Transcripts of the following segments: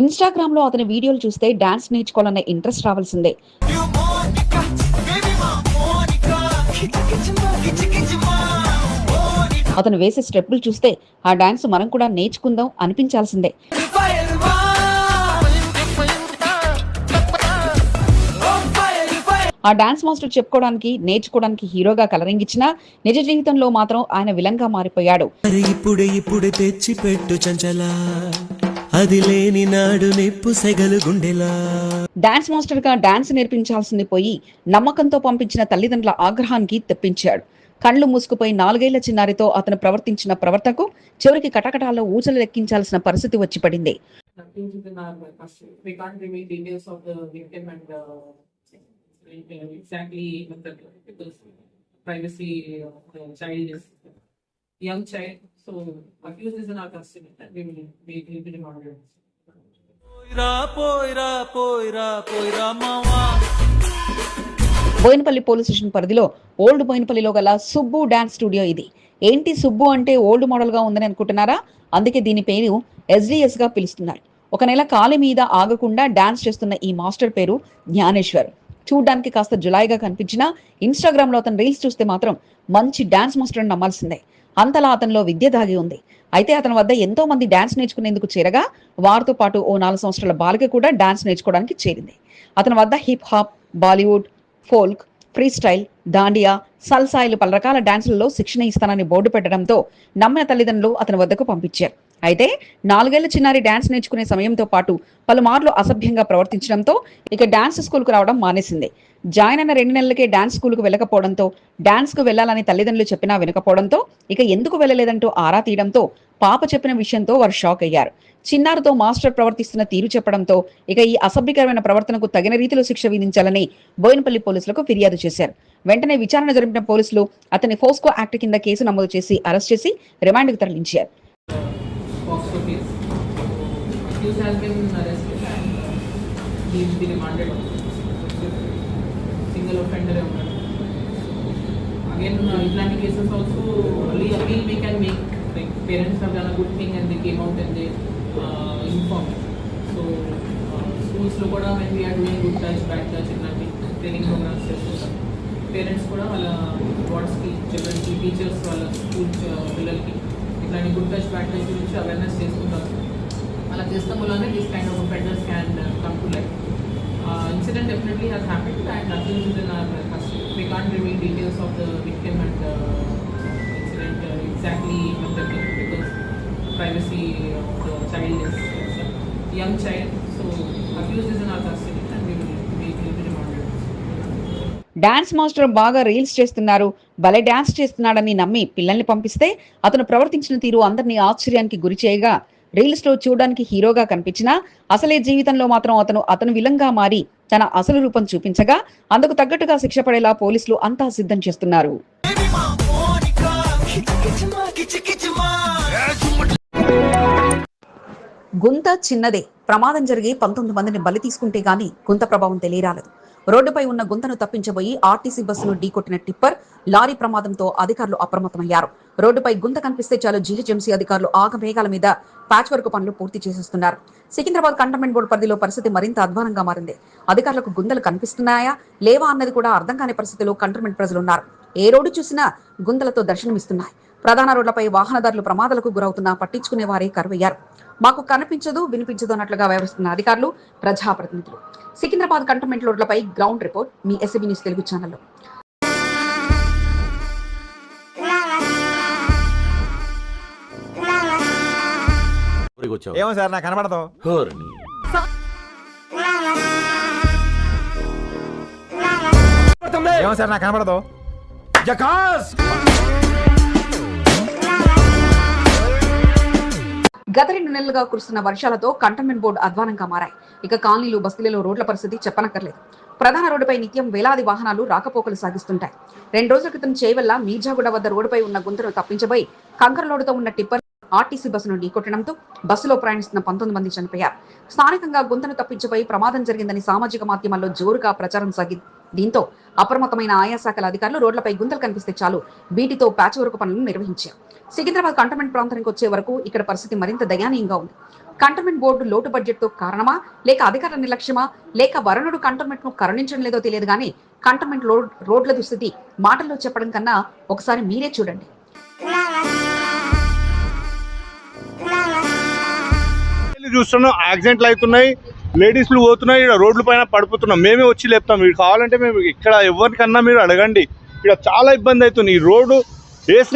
ఇన్స్టాగ్రామ్లో అతని వీడియోలు చూస్తే డాన్స్ నేర్చుకోవాలన్న ఇంట్రెస్ట్ రావాల్సిందే. అతను వేసే స్టెప్పులు చూస్తే ఆ డాన్స్ మనం కూడా నేర్చుకుందాం అనిపించాల్సిందే. ఆ డాన్స్ మాస్టర్ చెప్పుకోవడానికి నేర్చుకోవడానికి హీరోగా కలరింగ్ ఇచ్చినా నిజ జీవితంలో మాత్రం ఆయన విలంగా మారిపోయాడు. ఇప్పుడు ఇప్పుడే ఇప్పుడే తెచ్చి పెట్టు చంచలా. అది లేని నాడు నిప్పు సెగలు గుండెలా. డాన్స్ మాస్టర్గా డాన్స్ నేర్పించాల్సింది పోయి నమ్మకంతో పంపించిన తల్లిదండ్రుల ఆగ్రహానికి తెప్పించాడు. కళ్ళు మూసుకుపోయి నాలుగేళ్ళ చిన్నారితో అతను ప్రవర్తించిన ప్రవర్తకు చివరికి కటకటాల్లో ఊచలు లెక్కించాల్సిన పరిస్థితి వచ్చి పడింది. Uh, exactly what the because privacy of the child is young child. So accused is our custody and we will be పోయిరా పోయిరా మావా. బోయినపల్లి పోలీస్ స్టేషన్ పరిధిలో ఓల్డ్ బోయినపల్లిలో గల సుబ్బు డాన్స్ స్టూడియో ఇది. ఏంటి సుబ్బు అంటే ఓల్డ్ మోడల్గా ఉందని అనుకుంటున్నారా? అందుకే దీని పేరు ఎస్డిఎస్గా పిలుస్తున్నారు. ఒక నెల కాలి మీద ఆగకుండా డాన్స్ చేస్తున్న ఈ మాస్టర్ పేరు జ్ఞానేశ్వర్. చూడ్డానికి కాస్త జులాయిగా కనిపించినా ఇన్స్టాగ్రామ్లో అతను రీల్స్ చూస్తే మాత్రం మంచి డాన్స్ మాస్టర్ అని నమ్మాల్సిందే. అంతలా అతనిలో విద్య దాగి ఉంది. అయితే అతని వద్ద ఎంతో మంది డాన్స్ నేర్చుకునేందుకు చేరగా వారితో పాటు ఓ నాలుగు సంవత్సరాల బాలిక కూడా డాన్స్ నేర్చుకోవడానికి చేరింది. అతని వద్ద hip hop Bollywood folk free style dandiya సల్సాయిలు పలు రకాల డాన్సులలో శిక్షణ ఇస్తానని బోర్డు పెట్టడంతో నమ్మిన తల్లిదండ్రులు అతని వద్దకు పంపించారు. అయితే నాలుగేళ్ళ చిన్నారి డాన్స్ నేర్చుకునే సమయంతో పాటు పలుమార్లు అసభ్యంగా ప్రవర్తించడంతో ఇక డాన్స్ స్కూల్కు రావడం మానేసింది. జాయిన్ అయిన రెండు నెలలకే డాన్స్ స్కూల్కు వెళ్ళకపోవడంతో డాన్స్కు వెళ్ళాలని తల్లిదండ్రులు చెప్పినా వినకపోవడంతో ఇక ఎందుకు వెళ్ళలేదంటూ ఆరా తీయడంతో పాప చెప్పిన విషయంతో వారు షాక్ అయ్యారు. చిన్నారుతో మాస్టర్ ప్రవర్తిస్తున్న తీరు చెప్పడంతో ఇక ఈ అసభ్యకరమైన ప్రవర్తనకు తగిన రీతిలో శిక్ష విధించాలని బోయినపల్లి పోలీసులకు ఫిర్యాదు చేశారు. వెంటనే విచారణ జరిపిన పోలీసులు అతని ఫోస్కో యాక్ట్ కింద కేసు నమోదు చేసి అరెస్ట్ చేసి రిమాండ్కు తరలించారు. has been arrested and he will be remanded. Again, uh, Islamic cases also only appeal we can make. Like parents have done a good thing and they came out and they uh, informed. So uh, schools లో కూడా when we are doing good touch, bad touch ఇట్లాంటి training programs చేస్తుంటాం parents కూడా వాళ్ళ వార్డ్స్కి చిల్డ్రన్కి teachers వాళ్ళ school పిల్లలకి ఇట్లాంటి గుడ్ టచ్ బ్యాడ్ టచ్ గురించి అవేర్నెస్ చేసుకుంటారు అలా చేస్తాం వల్లనే this kind of fathers can come to life Uh, incident definitely has happened and happened and accused is in our custody we can't reveal details of the victim incident uh, exactly what the victim because privacy of the child is a young child so accused is in our custody and we will we will be remanded. Dance master బాగా reels చేస్తున్నారు భలే dance చేస్తున్నాడని నమ్మి పిల్లల్ని పంపిస్తే అతను ప్రవర్తించిన తీరు అందరినీ ఆశ్చర్యానికి గురి చేయగా రీల్స్లో చూడడానికి హీరోగా కనిపించినా అసలే జీవితంలో మాత్రం అతను అతను విలంగా మారి తన అసలు రూపం చూపించగా అందుకు తగ్గట్టుగా శిక్ష పడేలా పోలీసులు అంతా సిద్ధం చేస్తున్నారు. గుంత చిన్నదే. ప్రమాదం జరిగి పంతొమ్మిది మందిని బలి తీసుకుంటే గాని గుంత ప్రభావం తెలియరాలేదు. రోడ్డుపై ఉన్న గుంతను తప్పించబోయి ఆర్టీసీ బస్సును ఢీకొట్టిన టిప్పర్ లారీ ప్రమాదంతో అధికారులు అప్రమత్తమయ్యారు. రోడ్డుపై గుంత కనిపిస్తే చాలు జీహెచ్ఎంసీ అధికారులు ఆగమేఘాల మీద ప్యాచ్ వర్క్ పనులు పూర్తి చేసేస్తున్నారు. సికింద్రాబాద్ కంటోన్మెంట్ బోర్డు పరిధిలో పరిస్థితి మరింత అధ్వానంగా మారింది. అధికారులకు గుంతలు కనిపిస్తున్నాయా? లేవా అన్నది కూడా అర్థం కాని పరిస్థితిలో కంటోన్మెంట్ ప్రజలు ఉన్నారు ఏ రోడ్డు చూసినా గుంతలతో దర్శనమిస్తున్నాయి. ప్రధాన రోడ్లపై వాహనదారులు ప్రమాదాలకు గురవుతున్నా పట్టించుకునే వారే కరువయ్యారు. మాకు కనిపించదు వినిపించదు అన్నట్లుగా వ్యవహరిస్తున్న అధికారులు ప్రజాప్రతినిధులు. సికింద్రాబాద్ కంటోన్మెంట్ రోడ్లపై గ్రౌండ్ రిపోర్ట్ మీ ఎస్ఎబి న్యూస్ తెలుగు ఛానల్లో. ఏమో సార్ నాకు కనబడదు. హోర్ని. ఏమో సార్ నాకు కనబడదు. జకాస్! గత రెండు నెలలుగా కురుస్తున్న వర్షాలతో కంటోన్మెంట్ బోర్డు అధ్వానంగా మారాయి. ఇక కాలనీలు బస్తీలలో రోడ్ల పరిస్థితి చెప్పనక్కర్లేదు. ప్రధాన రోడ్డుపై నిత్యం వేలాది వాహనాలు రాకపోకలు సాగిస్తుంటాయి. రెండు రోజుల క్రితం చేవల్ల మీర్జాగూడ వద్ద రోడ్డుపై ఉన్న గుంతను తప్పించబోయి కంకర లోడుతో ఉన్న టిప్పర్ ఆర్టీసీ బస్సును ఢీకొట్టడంతో బస్సులో ప్రయాణిస్తున్న పంతొమ్మిది మంది చనిపోయారు. స్థానికంగా గుంతను తప్పించబోయి ప్రమాదం జరిగిందని సామాజిక మాధ్యమాల్లో జోరుగా ప్రచారం సాగింది. దీంతో అప్రమత్తమైన ఆయా శాఖల అధికారులు రోడ్లపై గుంతలు కనిపిస్తే చాలు. వీటితో ప్యాచ్ వరకు పనులను నిర్వహించారు. సికింద్రాబాద్ కంటోన్మెంట్ ప్రాంతానికి వచ్చే వరకు ఇక్కడ పరిస్థితి మరింత దయానీయంగా ఉంది. కంటోన్మెంట్ బోర్డు లోటు బడ్జెట్తో కారణమా? లేక అధికార నిర్లక్ష్యమా? లేక వరుణుడు కంటోన్మెంట్ను కరుణించడం లేదో తెలియదు కానీ కంటోన్మెంట్ రోడ్ల దుస్థితి మాటల్లో చెప్పడం కన్నా ఒకసారి మీరే చూడండి. చూస్తున్నాం. యాక్సిడెంట్లు అవుతున్నాయి. లేడీస్లు పోతున్నాయి ఇక్కడ రోడ్ల పైన పడిపోతున్నాం. మేమే వచ్చి లేపుతాం. మీరు కావాలంటే మేము ఇక్కడ ఎవరికన్నా మీరు అడగండి. ఇక్కడ చాలా ఇబ్బంది అవుతుంది. ఈ రోడ్డు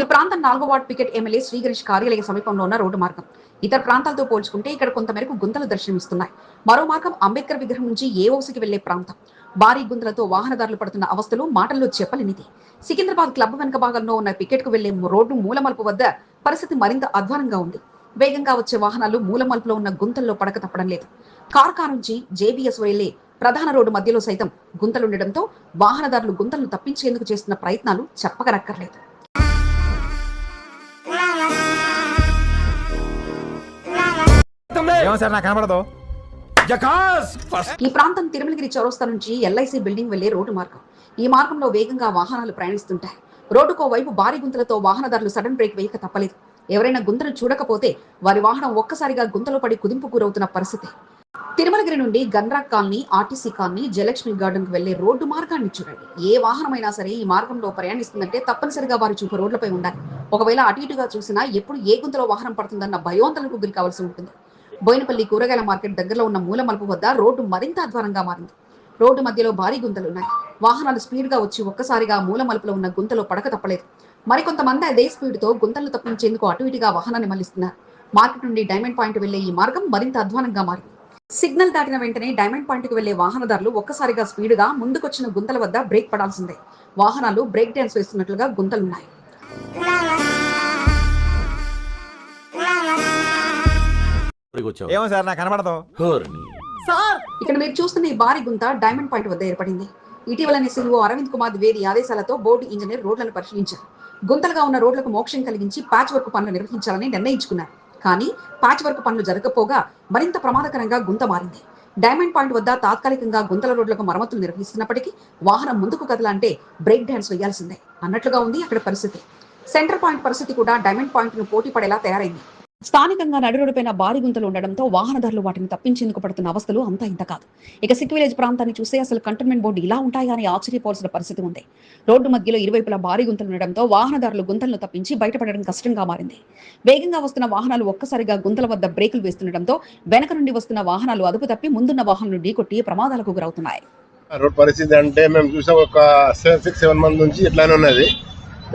ఈ ప్రాంతం నాలుగో వార్డు పికెట్ ఎమ్మెల్యే శ్రీ కార్యాలయ సమీపంలో ఉన్న రోడ్డు మార్గం. ఇతర ప్రాంతాలతో పోల్చుకుంటే ఇక్కడ కొంతమేరకు గుంతలు దర్శనమిస్తున్నాయి. మరో మార్గం అంబేద్కర్ విగ్రహం నుంచి ఏ ఏఓసికి వెళ్ళే ప్రాంతం. భారీ గుంతలతో వాహనదారులు పడుతున్న అవస్థలు మాటల్లో చెప్పలేనిది. సికింద్రాబాద్ క్లబ్ వెనుక భాగంలో ఉన్న పికెట్కు వెళ్ళే రోడ్డు మూలమలుపు వద్ద పరిస్థితి మరింత అధ్వానంగా ఉంది. వేగంగా వచ్చే వాహనాలు మూలమలుపులో ఉన్న గుంతల్లో పడక తప్పడం లేదు. కార్కా నుంచి జేబీఎస్ వెళ్ళే ప్రధాన రోడ్డు మధ్యలో సైతం గుంతలుండటంతో వాహనదారులు గుంతలను తప్పించేందుకు చేస్తున్న ప్రయత్నాలు ఫస్ట్. ఈ ప్రాంతం తిరుమలగిరి చౌరస్తా నుంచి ఎల్ఐసి బిల్డింగ్ వెళ్ళే రోడ్డు మార్గం. ఈ మార్గంలో వేగంగా వాహనాలు ప్రయాణిస్తుంటాయి. రోడ్డుకో వైపు భారీ గుంతలతో వాహనదారులు సడన్ బ్రేక్ వేయక తప్పలేదు. ఎవరైనా గుంతను చూడకపోతే వారి వాహనం ఒక్కసారిగా గుంతలో పడి కుదింపు గురవుతున్న పరిస్థితి. తిరుమలగిరి నుండి గన్రా కాలనీ ఆర్టీసీ కాలనీ జయలక్ష్మి గార్డెన్కు వెళ్ళే రోడ్డు మార్గాన్ని చూడండి. ఏ వాహనమైనా సరే ఈ మార్గంలో ప్రయాణిస్తుందంటే తప్పనిసరిగా వారి చూపు రోడ్లపై ఉండాలి. ఒకవేళ అటు ఇటుగా చూసినా ఎప్పుడు ఏ గుంతలో వాహనం పడుతుందన్న భయోంతలకు గురి కావాల్సి ఉంటుంది. బోయినపల్లి కూరగాయల మార్కెట్ దగ్గరలో ఉన్న మూల మలుపు వద్ద రోడ్డు మరింత అధ్వానంగా మారింది. రోడ్డు మధ్యలో భారీ గుంతలు ఉన్నాయి. వాహనాలు స్పీడ్గా వచ్చి ఒక్కసారిగా మూల మలుపులో ఉన్న గుంతలో పడక తప్పలేదు. మరికొంతమంది అదే స్పీడ్తో గుంతలు తప్పించేందుకు అటు ఇటుగా వాహనాన్ని మళ్ళిస్తున్నారు. మార్కెట్ నుండి డైమండ్ పాయింట్ వెళ్ళే ఈ మార్గం మరింత అధ్వానంగా మారింది. సిగ్నల్ దాటిన వెంటనే డైమండ్ పాయింట్కు వెళ్ళే వాహనదారులు ఒక్కసారిగా స్పీడ్గా ముందుకొచ్చిన గుంతల వద్ద బ్రేక్ పడాల్సిందే. వాహనాలు బ్రేక్ డాన్స్ వేస్తున్నట్లుగా గుంతలున్నాయి. ఇక్కడికి వచ్చావు ఏమో సార్ నాకు కనబడదు. హోర్ని. ఇక్కడ మీరు చూస్తున్న ఈ భారీ గుంత డైమండ్ పాయింట్ వద్ద ఏర్పడింది. ఇటీవలనే సీఈఓ అరవింద్ కుమార్ ద్వివేది ఆదేశాలతో బోర్డు ఇంజనీర్ రోడ్లను పరిశీలించారు. గుంతలుగా ఉన్న రోడ్లకు మోక్షం కలిగించి ప్యాచ్ వర్క్ పనులు నిర్వహించాలని నిర్ణయించుకున్నారు. కానీ ప్యాచ్ వర్క్ పనులు జరగకపోగా మరింత ప్రమాదకరంగా గుంత మారింది. డైమండ్ పాయింట్ వద్ద తాత్కాలికంగా గుంతల రోడ్లకు మరమ్మతులు నిర్వహిస్తున్నప్పటికీ వాహనం ముందుకు కదలంటే బ్రేక్ డాన్స్ వేయాల్సిందే అన్నట్లుగా ఉంది అక్కడ పరిస్థితి. సెంటర్ పాయింట్ పరిస్థితి కూడా డైమండ్ పాయింట్ను పోటీ పడేలా తయారైంది. స్థానికంగా నడురోడ్డుపైన భారీ గుంతలు ఉండడంతో వాహనదారులు వాటిని తప్పించేందుకు పడుతున్న అవస్థలు అంతా ఇంత కాదు. ఇక సిక్ విలేజ్ ప్రాంతాన్ని చూస్తే అసలు కంటోన్మెంట్ బోర్డు ఇలా ఉంటాయా అని ఆశ్చర్యపోవాల్సిన పరిస్థితి ఉంది. రోడ్డు మధ్యలో ఇరువైపులా భారీ గుంతలు ఉండడంతో వాహనదారులు గుంతలను తప్పించి బయటపడడం కష్టంగా మారింది. వేగంగా వస్తున్న వాహనాలు ఒక్కసారిగా గుంతల వద్ద బ్రేకులు వేస్తుండటంతో వెనక నుండి వస్తున్న వాహనాలు అదుపు తప్పి ముందున్న వాహనాలు ఢీకొట్టి ప్రమాదాలకు గురవుతున్నాయి. రోడ్ పరిస్థితి అంటే మేము చూసాం ఒక సెవెన్ సిక్స్ సెవెన్ మంది నుంచి ఇట్లానే ఉన్నది.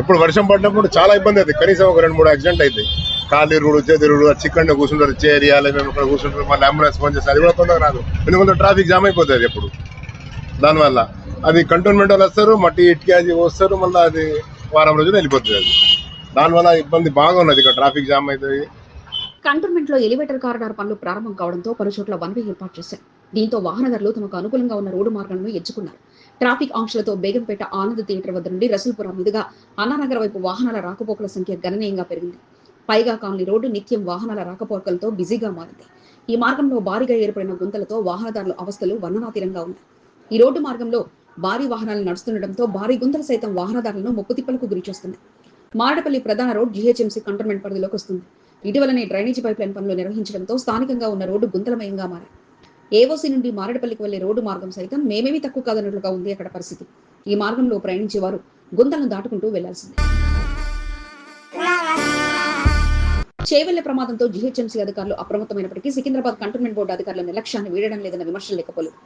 ఇప్పుడు వర్షం పడినప్పుడు చాలా ఇబ్బంది అవుతుంది. కనీసం ఒక రెండు మూడు యాక్సిడెంట్ అవుతాయి. ఖాళీ రోడ్ చేతిరుడు చిక్కడిని కూర్చుంటారు చేరియాలి మేము ఇక్కడ కూర్చుంటారు మళ్ళీ అంబులెన్స్ ఫోన్ చేస్తారు. అది కూడా తొందరగా రాదు. ఎందుకంటే ట్రాఫిక్ జామ్ అయిపోతుంది ఎప్పుడు. దానివల్ల అది కంటోన్మెంట్ వాళ్ళు వస్తారు మట్టి ఇటుక వస్తారు మళ్ళీ అది వారం రోజులు వెళ్ళిపోతుంది అది. దానివల్ల ఇబ్బంది బాగా ఉన్నది ఇక్కడ ట్రాఫిక్ జామ్ అవుతుంది కంటోన్మెంట్లో ఎలివేటర్ కారిడార్ పనులు ప్రారంభం కావడంతో పలు చోట్ల వన్ వే ఏర్పాటు చేశారు. దీంతో వాహనదారులు తమకు అనుకూలంగా ఉన్న రోడ్డు మార్గాలను ఎంచుకున్నారు. ట్రాఫిక్ ఆంక్షలతో బేగంపేట ఆనంద్ థియేటర్ వద్ద నుండి రసూల్పురం మీదుగా అన్నానగర్ వైపు వాహనాల రాకపోకల సంఖ్య గణనీయంగా పెరిగింది. పైగా కాలనీ రోడ్డు నిత్యం వాహనాల రాకపోకలతో బిజీగా మారింది. ఈ మార్గంలో భారీగా ఏర్పడిన గుంతలతో వాహనదారుల అవస్థలు వర్ణనాతీరంగా ఉన్నాయి. ఈ రోడ్డు మార్గంలో భారీ వాహనాలు నడుస్తుండటంతో భారీ గుంతలు సైతం వాహనదారులను ముప్పుతిప్పలకు గురిచేస్తుంది మారడపల్లి ప్రధాన రోడ్ జీహెచ్ఎంసీ కంటోన్మెంట్ పరిధిలోకి వస్తుంది. ఇటీవలనే డ్రైనేజీ పైప్ లైన్ పనులు నిర్వహించడంతో స్థానికంగా ఉన్న రోడ్డు గుంతలమయంగా మారాయి. ఏఓసీ నుండి మారడపల్లికి వెళ్ళే రోడ్డు మార్గం సైతం మేమేమీ తక్కువ కాదన్నట్లుగా ఉంది అక్కడ పరిస్థితి. ఈ మార్గంలో ప్రయాణించేవారు గుంతలను దాటుకుంటూ వెళ్ళాల్సిందే. చేవెళ్ళ ప్రమాదంతో జీహెచ్ఎంసీ అధికారులు అప్రమత్తమైనప్పటికీ సికింద్రాబాద్ కంటోన్మెంట్ బోర్డు అధికారుల నిర్లక్ష్యాన్ని వీడడం లేదన్న విమర్శలు లేకపోలేదు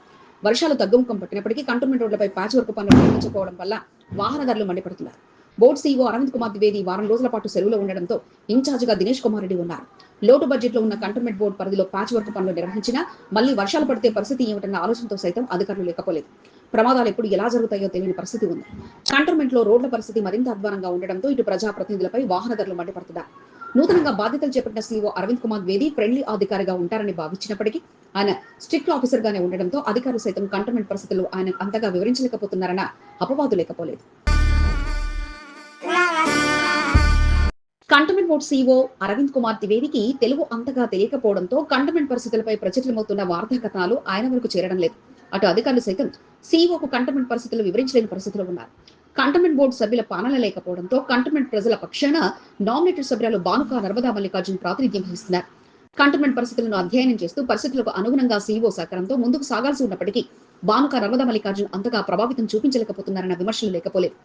వర్షాలు తగ్గుముఖం పట్టినప్పటికీ కంటోన్మెంట్ రోడ్లపై ప్యాచ్ వర్క్ పనులు నిర్వహించకపోవడం వల్ల వాహనదారులు మండిపడుతున్నారు. బోర్డు సీఈఓ అరవింద్ కుమార్ ద్వివేది వారం రోజుల పాటు సెలవులో ఉండడంతో ఇన్ఛార్జిగా దినేష్ కుమార్ రెడ్డి ఉన్నారు. లోటు బడ్జెట్లో ఉన్న కంటోన్మెంట్ బోర్డు పరిధిలో ప్యాచ్ వర్క్ పనులు నిర్వహించినా మళ్ళీ వర్షాలు పడితే పరిస్థితి ఏమిటన్న ఆలోచనతో సైతం అధికారులు లేకపోలేదు. ప్రమాదాలు ఎప్పుడు ఎలా జరుగుతాయో తెలియని పరిస్థితి ఉంది. కంటోన్మెంట్లో రోడ్ల పరిస్థితి మరింత అధ్వానంగా ఉండడంతో ఇటు ప్రజాప్రతినిధులపై వాహనదారులు మండిపడుతున్నారు. నూతనంగా బాధ్యతలు చేపట్టిన సీఓ అరవింద్ కుమార్ ద్వేది ఫ్రెండ్లీ అధికారిగా ఉంటారని భావించినప్పటికీ ఆయన స్ట్రిక్ట్ ఆఫీసర్ గానే ఉండడంతో అధికారులు సైతం కంటోన్మెంట్ పరిస్థితులు ఆయన అంతగా వివరించలేకపోతున్నారన్న అపవాదు లేకపోలేదు. Cantonment board CO Arvind Kumar ద్వివేదికి Telugu అంతగా తెలియకపోవడంతో కంటోన్మెంట్ పరిస్థితులపై ప్రచురితమవుతున్న వార్తా కథనాలు ఆయన వరకు చేరడం లేదు. అటు అధికారులు సైతం సీఓకు కంటోన్మెంట్ పరిస్థితులు వివరించలేని పరిస్థితిలో ఉన్నారు. కంటోన్మెంట్ బోర్డు సభ్యుల పాలన లేకపోవడంతో కంటోన్మెంట్ ప్రజల పక్షాన నామినేటెడ్ సభ్యులు బానుక నర్మదా మల్లికార్జున్ ప్రాతినిధ్యం వహిస్తున్నారు. కంటోన్మెంట్ పరిస్థితులను అధ్యయనం చేస్తూ పరిస్థితులకు అనుగుణంగా సీఈఓ సహకారంతో ముందుకు సాగాల్సి ఉన్నప్పటికీ బానుక నర్మదా మల్లికార్జున్ అంతగా ప్రభావితం చూపించలేకపోతున్నారన్న విమర్శలు లేకపోలేదు.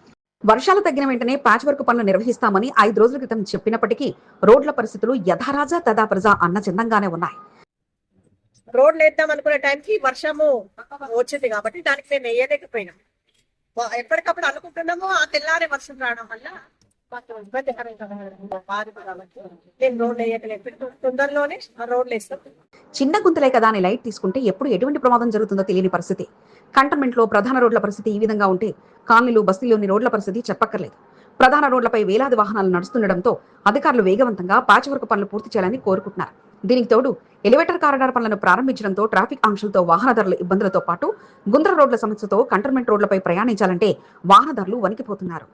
వర్షాలు తగ్గిన వెంటనే ప్యాచ్ వర్క్ పనులు నిర్వహిస్తామని ఐదు రోజుల క్రితం చెప్పినప్పటికీ రోడ్ల పరిస్థితులు యథారాజా తదా ప్రజా అన్న చందంగానే ఉన్నాయి. రోడ్లు వేద్దాం అనుకునే టైంకి వర్షము వచ్చింది కాబట్టి దానికి మేము వేయలేకపోయినాం. ఎప్పటికప్పుడు అనుకుంటున్నాము ఆ తెల్లారే వర్షం రావడం వల్ల మాకు నేను రోడ్లు వేయట్లేదు. తొందరలోనే రోడ్లు వేస్తాం. చిన్న గుంతలే కదా అని లైట్ తీసుకుంటే ఎప్పుడు ఎటువంటి ప్రమాదం జరుగుతుందో తెలియని పరిస్థితి. కంటోన్మెంట్లో ప్రధాన రోడ్ల పరిస్థితి ఈ విధంగా ఉంటే కాలనీలు బస్తీలోని రోడ్ల పరిస్థితి చెప్పక్కర్లేదు. ప్రధాన రోడ్లపై వేలాది వాహనాలు నడుస్తుండటంతో అధికారులు వేగవంతంగా ప్యాచ్ వర్క్ పనులు పూర్తి చేయాలని కోరుకుంటున్నారు. దీనికి తోడు ఎలివేటర్ కారిడార్ పనులను ప్రారంభించడంతో ట్రాఫిక్ ఆంక్షలతో వాహనదారుల ఇబ్బందులతో పాటు గుంద్ర రోడ్ల సమస్యతో కంటోన్మెంట్ రోడ్లపై ప్రయాణించాలంటే వాహనదారులు వణికిపోతున్నారు.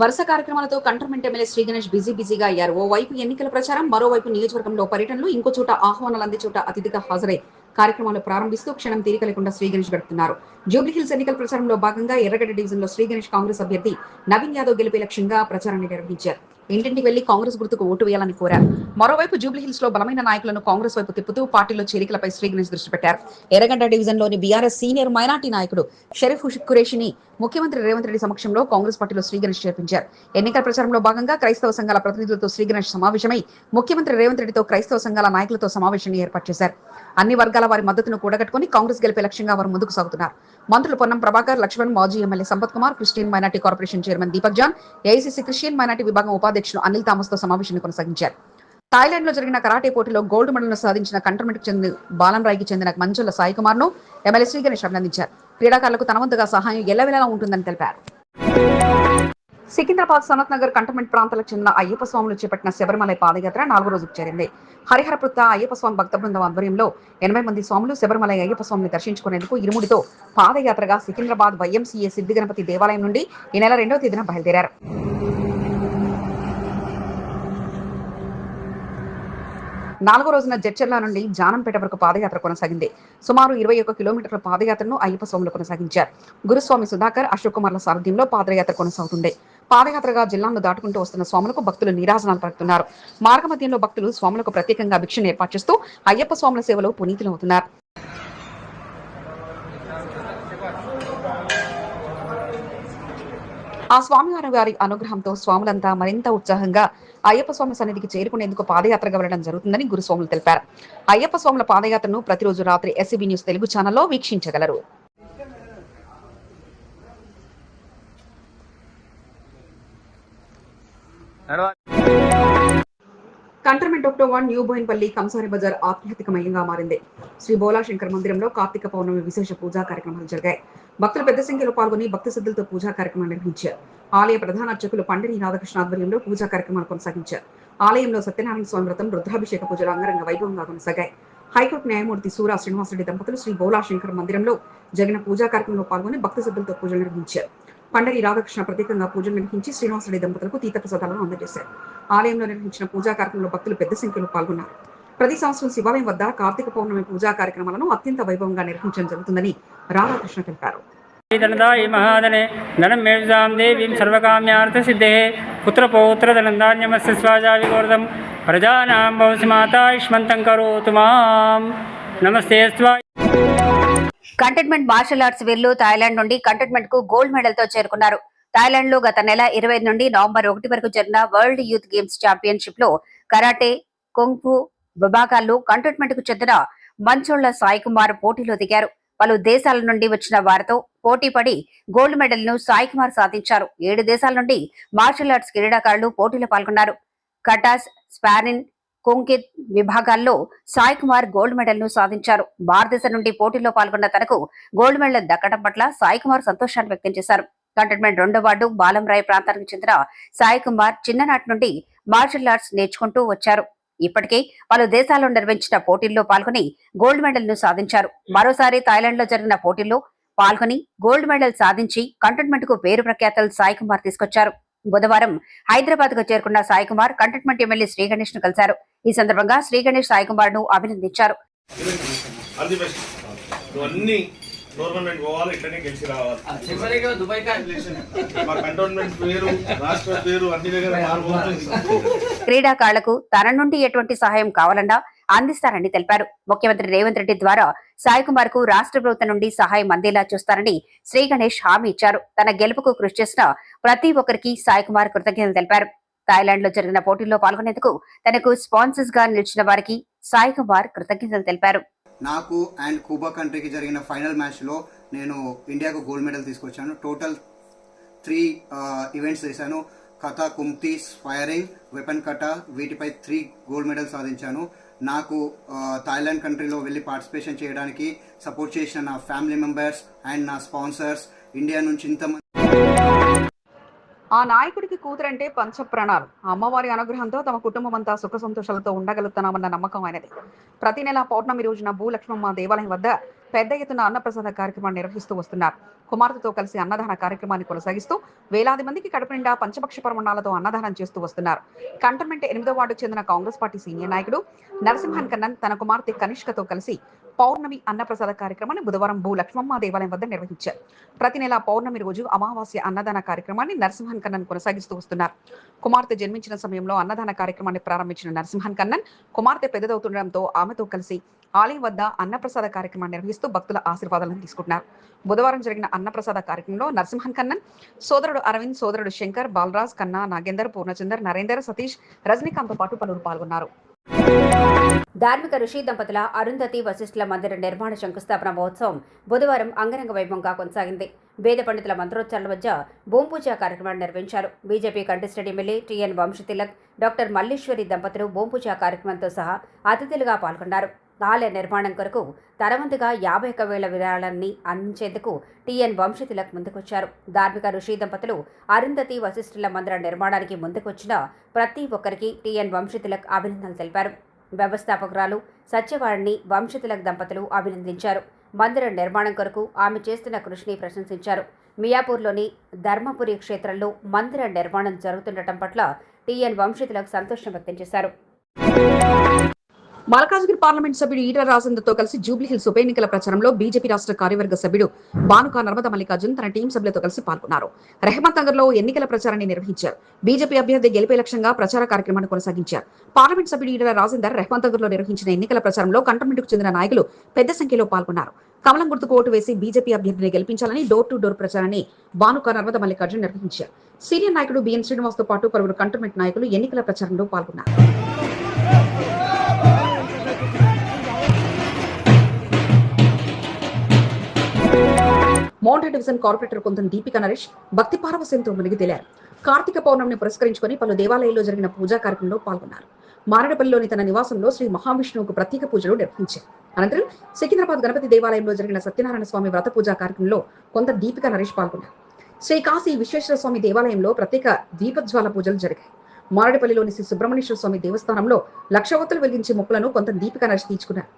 వరుస కార్యక్రమాలతో cantonment MLA Sri Ganesh busy బిజీగా అయ్యారు. ఓవైపు ఎన్నికల ప్రచారం మరోవైపు నియోజకవర్గంలో పర్యటనలు ఇంకో చోట ఆహ్వానాలు అందే చోట అతిథిగా హాజరై కార్యక్రమాలు ప్రారంభిస్తూ క్షణం తీరిక లేకుండా శ్రీ గణేష్ గడుపుతున్నారు. జూబ్లీహిల్స్ ఎన్నికల ప్రచారంలో భాగంగా ఎర్రగడ్డ డివిజన్లో శ్రీ గణేష్ కాంగ్రెస్ అభ్యర్థి నవీన్ యాదవ్ గెలిపే లక్ష్యంగా ప్రచారాన్ని నిర్వహించారు. ఇంటింటికి వెళ్ళి కాంగ్రెస్ గుర్తుకు ఓటు వేయాలని కోరారు మరోవైపు జూబ్లీహిల్స్లో బలమైన నాయకులను కాంగ్రెస్ వైపు తిప్పుతూ పార్టీలో చేరికలపై శ్రీ గణేష్ దృష్టి పెట్టారు. ఎర్రగడ్డ డివిజన్లోని బీఆర్ఎస్ సీనియర్ మైనార్టీ నాయకుడు షరీఫ్ ఖురేషిని ముఖ్యమంత్రి రేవంత్ రెడ్డి సమక్షంలో కాంగ్రెస్ పార్టీలో శ్రీ గణేష్ చేర్పించారు. ఎన్నికల ప్రచారంలో భాగంగా క్రైస్తవ సంఘాల ప్రతినిధులతో శ్రీ గణేష్ సమావేశమై ముఖ్యమంత్రి రేవంత్ రెడ్డితో క్రైస్తవ సంఘాల నాయకులతో సమావేశాన్ని ఏర్పాటు చేశారు. అన్ని వర్గాల వారి మద్దతును కూడగట్టుకుని కాంగ్రెస్ గెలిపే లక్ష్యంగా వారు ముందుకు సాగుతున్నారు. మంత్రులు పొన్నం ప్రభాకర్ లక్ష్మణ్ మాజీ MLA Sampath Kumar Christian minority corporation chairman Deepak John AICC Christian minority విభాగం ఉపాధ్యక్షులు అనిల్ థామస్తో సమావేశాన్ని కొనసాగించారు. థాయిలాండ్లో జరిగిన కరాటే పోటీలో గోల్డ్ మెడల్ను సాధించిన కంటర్మెంట్కి చెందిన బాలంరాయికి చెందిన మంచుల సాయి కుమార్ను ఎమ్మెల్యే శ్రీ గణేష్ అభినందించారు. క్రీడాకారులకు తన వంతుగా సహాయం ఎల్లవేళలా ఉంటుందని తెలిపారు. సికింద్రాబాద్ సనత్ నగర్ కంటోన్మెంట్ ప్రాంతాలకు చెందిన అయ్యప్ప స్వాములు చేపట్టిన శబరిమల పాదయాత్ర నాలుగో రోజుకు చేరింది. హరిహరపుత్త అయ్యప్ప స్వామి భక్త బృందం ఆధ్వర్యంలో ఎనభై మంది స్వాములు శబరిమల అయ్యప్ప స్వామిని దర్శించుకునేందుకు ఇరుముడితో పాదయాత్రగా సికింద్రాబాద్ వైఎంసీఏ సిద్ధి గణపతి దేవాలయం నుండి ఈ నెల రెండవ తేదీన బయలుదేరారు. నాలుగో రోజున జడ్చర్ల నుండి జానంపేట వరకు పాదయాత్ర కొనసాగింది. సుమారు ఇరవై ఒక్క కిలోమీటర్ల పాదయాత్రను అయ్యప్ప స్వాములు కొనసాగించారు. గురుస్వామి సుధాకర్ అశోక్ కుమార్ల సారథ్యంలో పాదయాత్ర కొనసాగుతుంది. పాదయాత్రగా జిల్లాను దాటుకుంటూ వస్తున్న స్వాములకు భక్తులు నీరాజనాలు పడుతున్నారు మార్గమధ్యంలో భక్తులు స్వాములకు ప్రత్యేకంగా భిక్షను ఏర్పాటు చేస్తూ అయ్యప్ప స్వాముల సేవలో పునీతులవుతున్నారు. ఆ స్వామివారి వారి అనుగ్రహంతో స్వాములంతా మరింత ఉత్సాహంగా అయ్యప్ప స్వామి సన్నిధికి చేరుకునేందుకు పాదయాత్రగా వెళ్ళడం జరుగుతుందని గురుస్వాములు తెలిపారు. అయ్యప్ప స్వాముల పాదయాత్రను ప్రతిరోజు రాత్రి ఎస్సీబీ న్యూస్ తెలుగు ఛానల్లో వీక్షించగలరు. Cantonment of one new Bowenpally Kansari Bazar ఆధ్యాత్మికమయంగా మారింది. శ్రీ బోలాశంకర్ మందిరంలో కార్తీక పౌర్ణమి విశేష పూజా కార్యక్రమాలు జరిగాయి. భక్తులు పెద్ద సంఖ్యలో పాల్గొని భక్తి సిద్ధులతో పూజా కార్యక్రమాలు నిర్వహించారు. ఆలయ ప్రధాన అర్చకులు పండిని రాధాకృష్ణ ఆధ్వర్యంలో పూజా కార్యక్రమాలు కొనసాగించారు. ఆలయంలో సత్యనారాయణ స్వామి వ్రతం రుద్రాభిషేక పూజలు అంగరంగ వైభవంగా కొనసాగాయి. హైకోర్టు న్యాయమూర్తి సూరా శ్రీనివాసరెడ్డి దంపతులు శ్రీ బోలాశంకర్ మందిరంలో జరిగిన పూజా కార్యక్రమంలో పాల్గొని భక్తి శ్రద్ధలతో పూజలు నిర్వహించారు. పండరి రాధాకృష్ణ ప్రత్యేకంగా పూజలు నిర్వహించి శ్రీనివాసరెడ్డి దంపతులకు తీత ప్రసాదాలను అందజేశారు. ఆలయంలో నిర్వహించిన పూజా కార్యక్రమంలో భక్తులు పెద్ద సంఖ్యలో పాల్గొన్నారు. ప్రతి సంవత్సరం శివాలయం వద్ద కార్తీక పౌర్ణమి పూజా కార్యక్రమాలను అత్యంత వైభవంగా నిర్వహించడం జరుగుతుందని రాధాకృష్ణ తెలిపారు ధనదాయి మహాదనే ధనం మేజాం దేవీం సర్వకామ్యార్థ సిద్ధే పుత్రపౌత్రధనంధాన్యమస్య స్వాజావిగోర్ధం ప్రజానాం భవసి మాతాయుష్మంతం కరోతు మాం నమస్తే స్వా కంటోన్మెంట్ మార్షల్ ఆర్ట్స్ వీరులు థాయిలాండ్ నుండి కంటోన్మెంట్కు గోల్డ్ మెడల్తో చేరుకున్నారు. థాయిలాండ్లో గత నెల ఇరవై నుండి నవంబర్ ఒకటి వరకు జరిగిన వరల్డ్ యూత్ గేమ్స్ ఛాంపియన్షిప్లో కరాటే కుంఫు విభాగాల్లో కంటోన్మెంట్కు చెందిన మంచోళ్ళ సాయి కుమార్ పోటీలో దిగారు. పలు దేశాల నుండి వచ్చిన వారితో పోటీ పడి గోల్డ్ మెడల్ను సాయి కుమార్ సాధించారు. ఏడు దేశాల నుండి మార్షల్ ఆర్ట్స్ క్రీడాకారులు పోటీలో పాల్గొన్నారు. కటాస్ స్పారిన్ కుంకిత్ విభాగాల్లో సాయి కుమార్ గోల్డ్ మెడల్ను సాధించారు. భారతదేశం నుండి పోటీలో పాల్గొన్న తనకు గోల్డ్ మెడల్ దక్కడం పట్ల సాయి కుమార్ సంతోషాన్ని వ్యక్తం చేశారు. కంటోన్మెంట్ రెండో వార్డు బాలంరాయ్ ప్రాంతానికి చెందిన సాయి కుమార్ చిన్ననాటి నుండి మార్షల్ ఆర్ట్స్ నేర్చుకుంటూ వచ్చారు. ఇప్పటికే పలు దేశాల్లో నిర్వహించిన పోటీల్లో పాల్గొని గోల్డ్ మెడల్ను సాధించారు. మరోసారి థాయిలాండ్లో జరిగిన పోటీల్లో పాల్గొని గోల్డ్ మెడల్ సాధించి కంటోన్మెంట్కు పేరు ప్రఖ్యాతలు సాయి కుమార్ తీసుకొచ్చారు. బుధవారం హైదరాబాద్కు చేరుకున్న సాయి కుమార్ కంటోన్మెంట్ ఎమ్మెల్యే శ్రీ గణేష్ను కలిశారు. ఈ సందర్భంగా శ్రీ గణేష్ సాయి కుమార్ను అభినందించారు ఆల్ ది బెస్ట్ నువ్వు అన్ని గవర్నమెంట్ పోవాలి ఇట్లనే గెలిచి రావాలి. దుబాయ్ మా కంటోన్మెంట్ పేరు రాష్ట్ర పేరు అన్ని దగ్గర మారిపోతుంది. క్రీడాకారులకు తన నుండి ఎటువంటి సహాయం కావాలన్నా అందిస్తారని తెలిపారు. ముఖ్యమంత్రి రేవంత్ రెడ్డి ద్వారా సాయి కుమార్కు రాష్ట్ర ప్రభుత్వం నుండి సహాయం అందేలా చూస్తారని శ్రీ గణేష్ హామీ ఇచ్చారు. తన గెలుపుకు కృషి చేసిన ప్రతి ఒక్కరికి సాయి కుమార్ కృతజ్ఞతలు తెలిపారు. థాయిలాండ్లో జరిగిన పోటీల్లో పాల్గొనేందుకు తనకు స్పాన్సర్స్గా నిలిచిన వారికి సాయి కుమార్ కృతజ్ఞతలు తెలిపారు. నాకు అండ్ కూబా కంట్రీకి జరిగిన ఫైనల్ మ్యాచ్లో నేను ఇండియాకు గోల్డ్ మెడల్ తీసుకొచ్చాను. టోటల్ త్రీ ఈవెంట్స్ చేశాను. కథ కుమ్తీస్ ఫైరింగ్ వెపన్ కట వీటిపై త్రీ గోల్డ్ మెడల్ సాధించాను. నాకు థాయిలాండ్ కంట్రీలో వెళ్ళి పార్టిసిపేషన్ చేయడానికి సపోర్ట్ చేసిన నా ఫ్యామిలీ మెంబర్స్ అండ్ నా స్పాన్సర్స్ ఇండియా నుంచి ఇంతమంది ఆ నాయకుడికి కూతురంటే పంచప్రాణాలు. అమ్మవారి అనుగ్రహంతో తమ కుటుంబం అంతా సుఖ సంతోషాలతో ఉండగలుగుతున్నామన్న నమ్మకం ఆయనది. ప్రతి నెల పౌర్ణమి రోజున భూలక్ష్మమ్మ దేవాలయం వద్ద పెద్ద ఎత్తున అన్నప్రసాద కార్యక్రమాన్ని నిర్వహిస్తూ వస్తున్నారు. కుమార్తెతో కలిసి అన్నదాన కార్యక్రమాన్ని కొనసాగిస్తూ వేలాది మందికి కడప నిండా పంచపక్ష పరమణాలతో అన్నదానం చేస్తూ వస్తున్నారు. కంటోన్మెంట్ ఎనిమిదో వార్డుకు చెందిన కాంగ్రెస్ పార్టీ సీనియర్ నాయకుడు నరసింహన్ కన్నన్ తన కుమార్తె కనిష్కతో కలిసి పౌర్ణమి అన్నప్రసాద కార్యక్రమాన్ని బుధవారం భూ లక్ష్మమ్మ దేవాలయం వద్ద నిర్వహించారు. ప్రతి నెల పౌర్ణమి రోజు అమావాస్య అన్నదాన కార్యక్రమాన్ని నరసింహన్ కన్నన్ కొనసాగిస్తూ వస్తున్నారు. కుమార్తె జన్మించిన సమయంలో అన్నదాన కార్యక్రమాన్ని ప్రారంభించిన నరసింహన్ కన్నన్ కుమార్తె పెద్దదవుతుండటంతో ఆమెతో కలిసి ఆలయం వద్ద అన్నప్రసాద కార్యక్రమాన్ని నిర్వహిస్తూ భక్తుల ఆశీర్వాదాలను తీసుకుంటున్నారు. బుధవారం జరిగిన అన్నప్రసాద కార్యక్రమంలో నరసింహన్ కన్నన్ సోదరుడు అరవింద్ సోదరుడు శంకర్ బాలరాజ్ కన్నా నాగేందర్ పూర్ణచందర్ నరేందర్ సతీష్ రజనీకాంత్తో పాటు పలువురు పాల్గొన్నారు. ధార్మిక ఋషి దంపతుల అరుంధతి వశిష్ఠుల మందిర నిర్మాణ శంకుస్థాపన మహోత్సవం బుధవారం అంగరంగ వైభవంగా కొనసాగింది. వేద పండితుల మంత్రోచ్చారణ మధ్య భూమి పూజ కార్యక్రమాన్ని నిర్వహించారు. BJP contested MLA TN Vamshtilak doctor Malleswari దంపతులు భూమి కార్యక్రమంతో సహా అతిథులుగా పాల్గొన్నారు. ఆలయ నిర్మాణం కొరకు తరవంతుగా యాభై ఒక్క వేల విరాళాన్ని అందించేందుకు టీఎన్ వంశతిలక్ ముందుకొచ్చారు. ధార్మిక ఋషి దంపతులు అరుంధతి వశిష్ఠుల మందిర నిర్మాణానికి ముందుకొచ్చిన ప్రతి ఒక్కరికి టీఎన్ వంశతిలక్ అభినందనలు తెలిపారు. వ్యవస్థాపకురాలు సత్యవాణిని వంశతిలక్ దంపతులు అభినందించారు. మందిర నిర్మాణం కొరకు ఆమె చేస్తున్న కృషిని ప్రశంసించారు. మియాపూర్లోని ధర్మపురి క్షేత్రంలో మందిర నిర్మాణం జరుగుతుండటం పట్ల టీఎన్ వంశతిలక్ సంతోషం వ్యక్తం చేశారు. మల్కాజ్గిరి పార్లమెంట్ సభ్యుడు ఈటల రాజేందర్తో కలిసి జూబ్లీ హిల్స్ ఉప ఎన్నికల ప్రచారంలో బీజేపీ రాష్ట్ర కార్యవర్గ సభ్యుడు బానుక నర్మద మల్లికార్జున్ తన టీం సభ్యులతో కలిసి పాల్గొన్నారు. రెహమత్ నగర్లో ఎన్నికల ప్రచారాన్ని నిర్వహించారు. బీజేపీ అభ్యర్థి గెలిపే లక్ష్యంగా ప్రచార కార్యక్రమాన్ని కొనసాగించారు. పార్లమెంట్ సభ్యుడు ఈటల రాజేందర్ రెహమత్ నగర్లో నిర్వహించిన ఎన్నికల ప్రచారంలో కంటోన్మెంట్కు చెందిన నాయకులు పెద్ద సంఖ్యలో పాల్గొన్నారు. కమలం గుర్తుకు ఓటు వేసి బీజేపీ అభ్యర్థిని గెలిపించాలని డోర్ టు డోర్ ప్రచారాన్ని బానుక నర్మద మల్లికార్జున్ నిర్వహించారు. సీనియర్ నాయకుడు బిఎన్ శ్రీనివాస్తో పాటు పలువురు కంటోన్మెంట్ నాయకులు ఎన్నికల ప్రచారంలో పాల్గొన్నారు. మోండా డివిజన్ కార్పొరేటర్ కొంత దీపిక నరేష్ భక్తి పారవశ్యంతో మునిగి తేలారు. కార్తీక పౌర్ణమిని పురస్కరించుకొని పలు దేవాలయాల్లో జరిగిన పూజా కార్యక్రమంలో పాల్గొన్నారు. మారేడుపల్లిలోని తన నివాసంలో శ్రీ మహావిష్ణువుకు ప్రత్యేక పూజలు నిర్వహించారు. అనంతరం సికింద్రాబాద్ గణపతి దేవాలయంలో జరిగిన సత్యనారాయణ స్వామి వ్రత పూజా కార్యక్రమంలో కొంత దీపిక నరేష్ పాల్గొన్నారు. శ్రీ కాశీ విశ్వేశ్వర స్వామి దేవాలయంలో ప్రత్యేక దీపజ్వాల పూజలు జరిగాయి. మారడపల్లిలోని శ్రీ సుబ్రహ్మణ్యేశ్వర స్వామి దేవస్థానంలో లక్షవత్తులు వెలిగించే మొక్కలను కొంత దీపిక నరేష్ తీర్చుకున్నారు.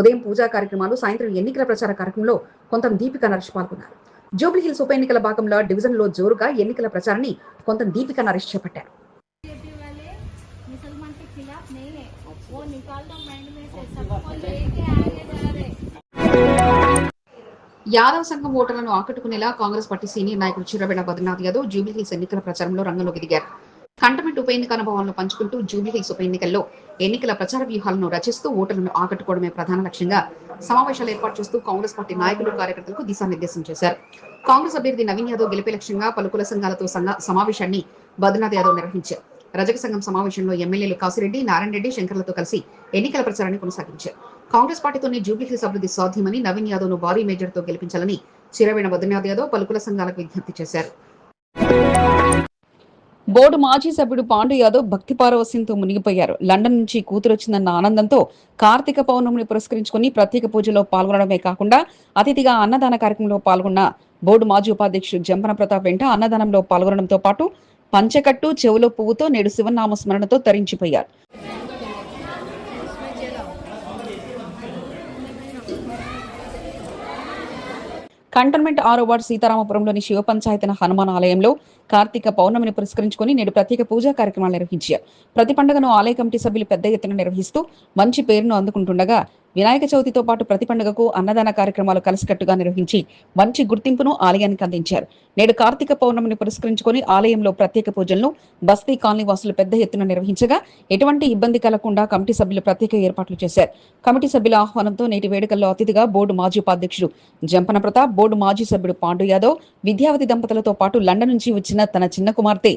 ఉదయం పూజా కార్యక్రమాలు సాయంత్రం ఎన్నికల ప్రచార కార్యక్రమంలో కొంత దీపిక నరేష్ పాల్గొన్నారు. జూబ్లీహిల్స్ ఉప ఎన్నికల భాగంలో డివిజన్లో జోరుగా ఎన్నికల ప్రచారాన్ని కొంత దీపిక నరేష్ చేపట్టారు. యాదవ్ సంఘం ఓటర్లను ఆకట్టుకునేలా కాంగ్రెస్ పార్టీ సీనియర్ నాయకుడు చిరబెడ బద్రీనాథ్ యాదవ్ జూబ్లీహిల్స్ ఎన్నికల ప్రచారంలో రంగంలోకి దిగారు. కంటమెంట్ ఉప ఎన్నిక అనుభవాలను పంచుకుంటూ జూబ్లీ హిల్స్ ఉప ఎన్నికల్లో ఎన్నికల ప్రచార వ్యూహాలను రచిస్తూ ఓటర్లను ఆకట్టుకోవడమే ప్రధాన లక్ష్యంగా సమావేశాలు ఏర్పాటు చేస్తూ కాంగ్రెస్ పార్టీ నాయకులు కార్యకర్తలకు దిశానిర్దేశం చేశారు. కాంగ్రెస్ అభ్యర్థి నవీన్ యాదవ్ గెలిపే లక్ష్యంగా పలుకుల సంఘాలతో సంఘ సమావేశాన్ని బద్రీనాథ్ యాదవ్ నిర్వహించారు. రజక సంఘం సమావేశంలో ఎమ్మెల్యేలు కాసిరెడ్డి నారాయణ రెడ్డి శంకర్లతో కలిసి ఎన్నికల ప్రచారాన్ని కొనసాగించారు. కాంగ్రెస్ పార్టీతోనే జూబ్లీ హిల్స్ అభివృద్ధి సాధ్యమని నవీన్ యాదవ్ను భారీ మేజర్తో గెలిపించాలని చిరవేణ బద్రీనాథ్ యాదవ్ పలుకుల సంఘాలకు విజ్ఞప్తి చేశారు. బోర్డు మాజీ సభ్యుడు పాండు యాదవ్ భక్తి పారవస్యంతో మునిగిపోయారు. లండన్ నుంచి కూతురు వచ్చిందన్న ఆనందంతో కార్తీక పౌర్ణమిని పురస్కరించుకుని ప్రత్యేక పూజలో పాల్గొనడమే కాకుండా అతిథిగా అన్నదాన కార్యక్రమంలో పాల్గొన్న బోర్డు మాజీ ఉపాధ్యక్షుడు జంపన ప్రతాప్ వెంట అన్నదానంలో పాల్గొనడంతో పాటు పంచకట్టు చెవులో పువ్వుతో నేడు శివనామ స్మరణతో తరించిపోయారు. కంటోన్మెంట్ ఆరో వార్డు సీతారామపురంలోని శివ పంచాయతన హనుమాన్ ఆలయంలో కార్తీక పౌర్ణమిని పురస్కరించుకొని నేడు ప్రత్యేక పూజా కార్యక్రమాలు నిర్వహించారు. ప్రతి పండుగను ఆలయ కమిటీ సభ్యులు పెద్ద ఎత్తున నిర్వహిస్తూ మంచి పేరును అందుకుంటుండగా వినాయక చవితితో పాటు ప్రతి పండుగకు అన్నదాన కార్యక్రమాలు కలిసికట్టుగా నిర్వహించి మంచి గుర్తింపును ఆలయానికి అందించారు. నేడు కార్తీక పౌర్ణమిని పురస్కరించుకొని ఆలయంలో ప్రత్యేక పూజలను బస్తీ కాలనీ వాసులు పెద్ద ఎత్తున నిర్వహించగా ఎటువంటి ఇబ్బంది కలగకుండా కమిటీ సభ్యులు ప్రత్యేక ఏర్పాట్లు చేశారు. కమిటీ సభ్యుల ఆహ్వానంతో నేటి వేడుకల్లో అతిథిగా బోర్డు మాజీ ఉపాధ్యక్షుడు జంపన ప్రతాప్ బోర్డు మాజీ సభ్యుడు పాండు యాదవ్ విద్యావతి దంపతులతో పాటు లండన్ నుంచి వచ్చిన తన చిన్న కుమార్తె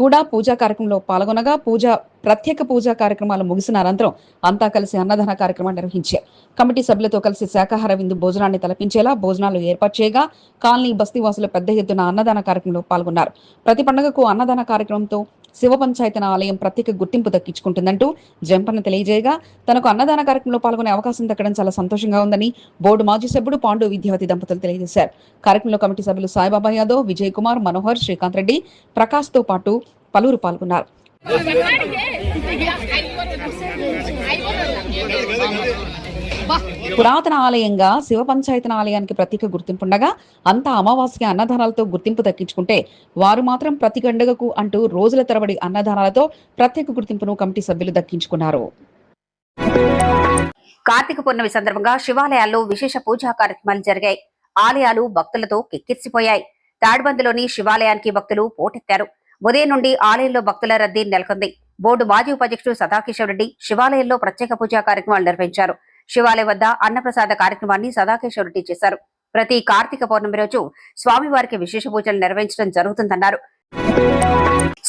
కూడా పూజా కార్యక్రమంలో పాల్గొనగా పూజ ప్రత్యేక పూజా కార్యక్రమాలు ముగిసిన అనంతరం అంతా కలిసి అన్నదాన కార్యక్రమం నిర్వహించారు. కమిటీ సభ్యులతో కలిసి శాకాహార విందు భోజనాన్ని తలపించేలా భోజనాలు ఏర్పాటు చేయగా కాలనీ బస్తీవాసులు పెద్ద ఎత్తున అన్నదాన కార్యక్రమంలో పాల్గొన్నారు. ప్రతి పండుగకు అన్నదాన కార్యక్రమంతో శివ పంచాయతన ఆలయం ప్రత్యేక గుర్తింపు దక్కించుకుంటుందంటూ జంపన్న తెలియజేయగా తనకు అన్నదాన కార్యక్రమంలో పాల్గొనే అవకాశం దక్కడం చాలా సంతోషంగా ఉందని బోర్డు మాజీ సభ్యుడు పాండు విద్యావతి దంపతులు తెలియజేశారు. కార్యక్రమంలో కమిటీ సభ్యులు సాయిబాబా యాదవ్ విజయ్ కుమార్ మనోహర్ శ్రీకాంత్ రెడ్డి ప్రకాష్తో పాటు పలువురు పాల్గొన్నారు. పురాతన ఆలయంగా శివ పంచాయతన ఆలయానికి ప్రత్యేక గుర్తింపుండగా అంతా అమావాస్య అన్నదానాలతో గుర్తింపు దక్కించుకుంటే వారు మాత్రం ప్రతి గండగకు అంటూ రోజుల తరబడి అన్నదానాలతో ప్రత్యేక గుర్తింపును కమిటీ సభ్యులు దక్కించుకున్నారు. కార్తీక పౌర్ణమి సందర్భంగా శివాలయాల్లో విశేష పూజా కార్యక్రమాలు జరిగాయి. ఆలయాలు భక్తులతో కిక్కిరిసిపోయాయి. తాడ్బందిలోని శివాలయానికి భక్తులు పోటెత్తారు. ఉదయం నుండి ఆలయంలో భక్తుల రద్దీ నెలకొంది. బోర్డు మాజీ ఉపాధ్యక్షుడు సదాకిషోర్ రెడ్డి శివాలయంలో ప్రత్యేక పూజా కార్యక్రమాలు నిర్వహించారు. శివాలయం వద్ద అన్నప్రసాద కార్యక్రమాన్ని సదాకేశ్వర రెడ్డి చేశారు. ప్రతి కార్తీక పౌర్ణమి రోజు స్వామివారికి విశేష పూజలు నిర్వహించడం జరుగుతుందన్నారు.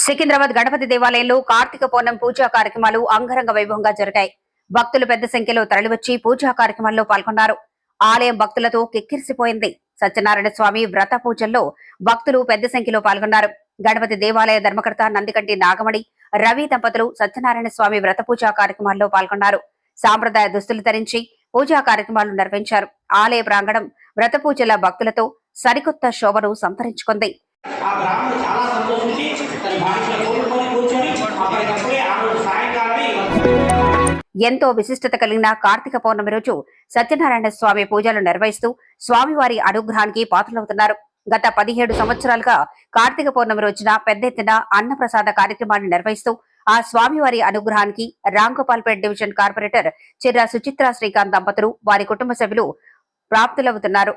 సికింద్రాబాద్ గణపతి దేవాలయంలో కార్తీక పౌర్ణమి పూజా కార్యక్రమాలు అంగరంగ వైభవంగా జరిగాయి. భక్తులు పెద్ద సంఖ్యలో తరలివచ్చి పూజా కార్యక్రమాల్లో పాల్గొన్నారు. ఆలయం భక్తులతో కిక్కిరిసిపోయింది. సత్యనారాయణ స్వామి వ్రత పూజల్లో భక్తులు పెద్ద సంఖ్యలో పాల్గొన్నారు. గణపతి దేవాలయ ధర్మకర్త నందికంటి నాగమణి రవి దంపతులు సత్యనారాయణ స్వామి వ్రత పూజా కార్యక్రమాల్లో పాల్గొన్నారు. సాంప్రదాయ దుస్తులు ధరించి పూజా కార్యక్రమాలు నిర్వహించారు. ఆలయ ప్రాంగణం వ్రత పూజల భక్తులతో సరికొత్త శోభను సంతరించుకుంది. ఎంతో విశిష్టత కలిగిన కార్తీక పౌర్ణమి రోజు సత్యనారాయణ స్వామి పూజలు నిర్వహిస్తూ స్వామివారి అనుగ్రహానికి పాత్రలవుతున్నారు. గత పదిహేడు సంవత్సరాలుగా కార్తీక పౌర్ణమి రోజున పెద్ద ఎత్తున అన్నప్రసాద కార్యక్రమాన్ని నిర్వహిస్తూ ఆ స్వామివారి అనుగ్రహానికి రాంగోపాల్పేట డివిజన్ కార్పొరేటర్ చిర్రా సుచిత్ర శ్రీకాంత్ దంపతులు వారి కుటుంబ సభ్యులు ప్రాప్తులవుతున్నారు.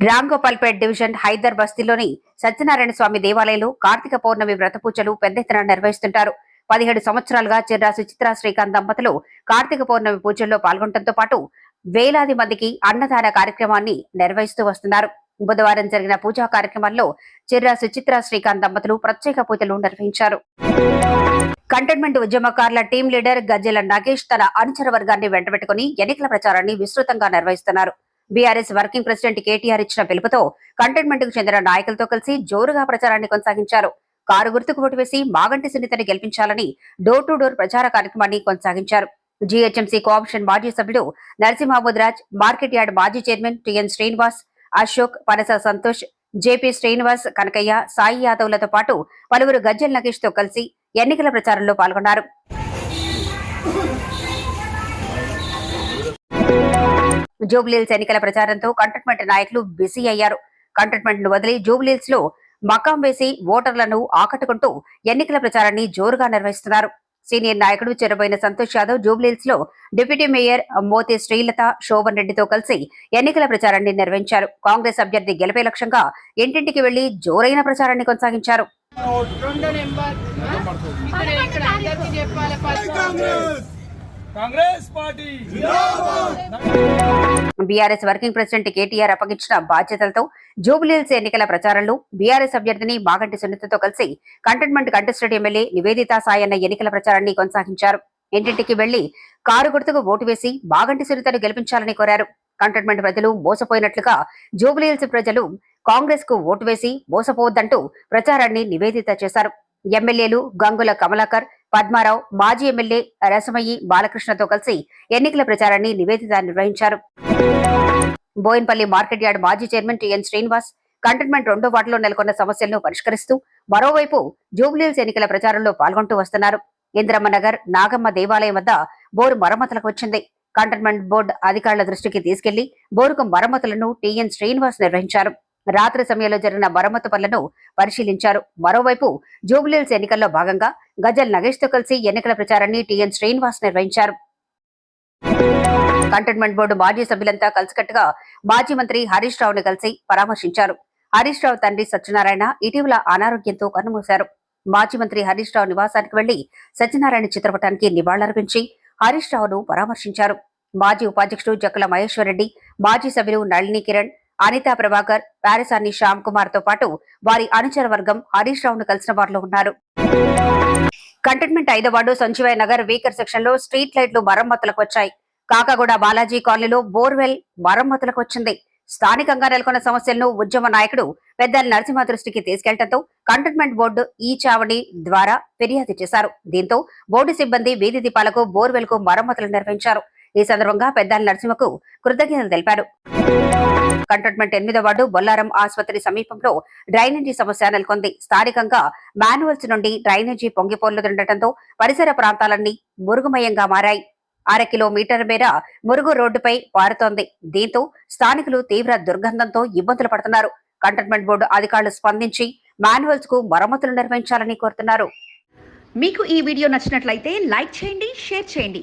రాంగోపాల్పేట్ డివిజన్ హైదర్ బస్తీలోని సత్యనారాయణ స్వామి దేవాలయంలో కార్తీక పౌర్ణమి వ్రత పూజలు పెద్ద ఎత్తున నిర్వహిస్తుంటారు. పదిహేడు సంవత్సరాలుగా చిర్రా సుచిత్ర శ్రీకాంత్ దంపతులు కార్తీక పౌర్ణమి పూజల్లో పాల్గొనడంతో పాటు వేలాది మందికి అన్నదాన కార్యక్రమాన్ని నిర్వహిస్తూ వస్తున్నారు. బుధవారం జరిగిన పూజా కార్యక్రమాల్లో చిర్రా సుచిత్ర శ్రీకాంత్ దంపతులు ప్రత్యేక పూజలు నిర్వహించారు. కంటైన్మెంట్ ఉద్యమకారుల టీం లీడర్ గజ్జెల నాగేష్ తన అనుచర వర్గాన్ని వెంటబెట్టుకుని ఎన్నికల ప్రచారాన్ని విస్తృతంగా నిర్వహిస్తున్నారు. బీఆర్ఎస్ వర్కింగ్ ప్రెసిడెంట్ కేటీఆర్ ఇచ్చిన పిలుపుతో కంటైన్మెంట్కు చెందిన నాయకులతో కలిసి జోరుగా ప్రచారాన్ని కొనసాగించారు. కారు గుర్తుకు ఓటు వేసి మాగంటి సునీతని గెలిపించాలని డోర్ టు డోర్ ప్రచార కార్యక్రమాన్ని కొనసాగించారు. జీహెచ్ఎంసీ కోఆప్షన్ మాజీ సభ్యుడు నరసింహమూద్ రాజ్ మార్కెట్ యార్డ్ మాజీ chairman TN Srinivas Ashok Panasa Santosh JP Srinivas Kanakaiah Sai యాదవ్లతో పాటు పలువురు గజ్జల్ నగేష్తో కలిసి ఎన్నికల ప్రచారంలో పాల్గొన్నారు. జూబ్లీల్స్ ఎన్నికల ప్రచారంతో కంటోన్మెంట్ నాయకులు బిజీ అయ్యారు. కంటోన్మెంట్ను వదిలి జూబ్లీల్స్లో మకాం వేసి ఓటర్లను ఆకట్టుకుంటూ ఎన్నికల ప్రచారాన్ని జోరుగా నిర్వహిస్తున్నారు. సీనియర్ నాయకుడు చెరబోయిన సంతోష్ యాదవ్ జూబ్లీహిల్స్లో డిప్యూటీ మేయర్ మోతి శ్రీలత శోభన్ రెడ్డితో కలిసి ఎన్నికల ప్రచారాన్ని నిర్వహించారు. కాంగ్రెస్ అభ్యర్థి గెలిపే లక్ష్యంగా ఇంటింటికి వెళ్ళి జోరైన ప్రచారాన్ని కొనసాగించారు. Congress party BRS working president KTR అప్పగించిన బాధ్యతలతో జూబ్లీహిల్స్ ఎన్నికల ప్రచారంలో బీఆర్ఎస్ అభ్యర్థిని మాగంటి సునీతతో కలిసి cantonment contested MLA Niveditha Sayanna ఎన్నికల ప్రచారాన్ని కొనసాగించారు. ఇంటింటికి వెళ్ళి కారు గుర్తుకు ఓటు వేసి మాగంటి సునీతను గెలిపించాలని కోరారు. కంటోన్మెంట్ ప్రజలు మోసపోయినట్లుగా జూబ్లీహిల్స్ ప్రజలు కాంగ్రెస్కు ఓటు వేసి మోసపోవద్దంటూ ప్రచారాన్ని నివేదిత చేశారు. ఎమ్మెల్యేలు గంగుల కమలాకర్ పద్మారావు మాజీ ఎమ్మెల్యే రసమయ్యి బాలకృష్ణతో కలిసి ఎన్నికల ప్రచారాన్ని నివేదిత నిర్వహించారు. బోయిన్పల్లి మార్కెట్ యార్డ్ మాజీ చైర్మన్ టిఎన్ శ్రీనివాస్ కంటైన్మెంట్ రెండో వార్డులో నెలకొన్న సమస్యలను పరిష్కరిస్తూ మరోవైపు జూబ్లీల్స్ ఎన్నికల ప్రచారంలో పాల్గొంటూ వస్తున్నారు. ఇంద్రమ్మ నగర్ నాగమ్మ దేవాలయం వద్ద బోరు మరమ్మతులకు వచ్చింది. కంటైన్మెంట్ బోర్డు అధికారుల దృష్టికి తీసుకెళ్ళి బోరుకు మరమ్మతులను టిఎన్ శ్రీనివాస్ నిర్వహించారు. రాత్రి సమయంలో జరిగిన మరమ్మతు పనులను పరిశీలించారు. మరోవైపు జూబ్లీల్స్ ఎన్నికల్లో భాగంగా గజల్ నగేష్తో కలిసి ఎన్నికల ప్రచారాన్ని టీఎన్ శ్రీనివాస్ నిర్వహించారు. కంటోన్మెంట్ బోర్డు మాజీ సభ్యులంతా కలిసికట్టుగా మాజీ మంత్రి హరీష్ రావును కలిసి పరామర్శించారు. హరీష్ రావు తండ్రి సత్యనారాయణ ఇటీవల అనారోగ్యంతో కన్నుమూశారు. మాజీ మంత్రి హరీష్ రావు నివాసానికి వెళ్ళి సత్యనారాయణ చిత్రపటానికి నివాళులర్పించి హరీష్ రావును పరామర్శించారు. మాజీ ఉపాధ్యక్షుడు జక్కల మహేశ్వరరెడ్డి మాజీ సభ్యులు నళిని కిరణ్ అనితా ప్రభాకర్ పారిసాని శ్యామ్ కుమార్తో పాటు వారి అనుచర వర్గం హరీష్ రావును కలిసిన వారిలో ఉన్నారు. కంటైన్మెంట్ ఐదో వార్డు సంజీవయ్య నగర్ వీకర్ సెక్షన్లో స్ట్రీట్ లైట్లు మరమ్మతులకు వచ్చాయి. కాకాగూడ బాలాజీ కాలనీలో బోర్వెల్ మరమ్మతులకు వచ్చింది. స్థానికంగా నెలకొన్న సమస్యలను ఉద్యమ నాయకుడు పెద్దల నరసింహ దృష్టికి తీసుకెళ్ళడంతో కంటోన్మెంట్ బోర్డు ఈ చావడి ద్వారా ఫిర్యాదు చేశారు. దీంతో బోర్డు సిబ్బంది వీధి దీపాలకు బోర్వెల్కు మరమ్మతులు నిర్వహించారు. ఈ సందర్భంగా పెద్దాల నరసింహకు కృతజ్ఞతలు తెలిపారు కంటోన్మెంట్ ఎనిమిదో వార్డు బొల్లారం ఆసుపత్రి సమీపంలో డ్రైనేజీ సమస్య నెలకొంది. స్థానికంగా మాన్యువల్స్ నుండి డ్రైనేజీ పొంగిపోర్లుతుండటంతో పరిసర ప్రాంతాలన్నీ మురుగుమయంగా మారాయి. అర కిలోమీటర్ మేర మురుగు రోడ్డుపై పారుతోంది. దీంతో స్థానికులు తీవ్ర దుర్గంధంతో ఇబ్బందులు పడుతున్నారు. కంటోన్మెంట్ బోర్డు అధికారులు స్పందించి మాన్యువల్స్కు మరమ్మతులు నిర్వహించాలని కోరుతున్నారు. మీకు ఈ వీడియో నచ్చినట్లయితే లైక్ చేయండి షేర్ చేయండి.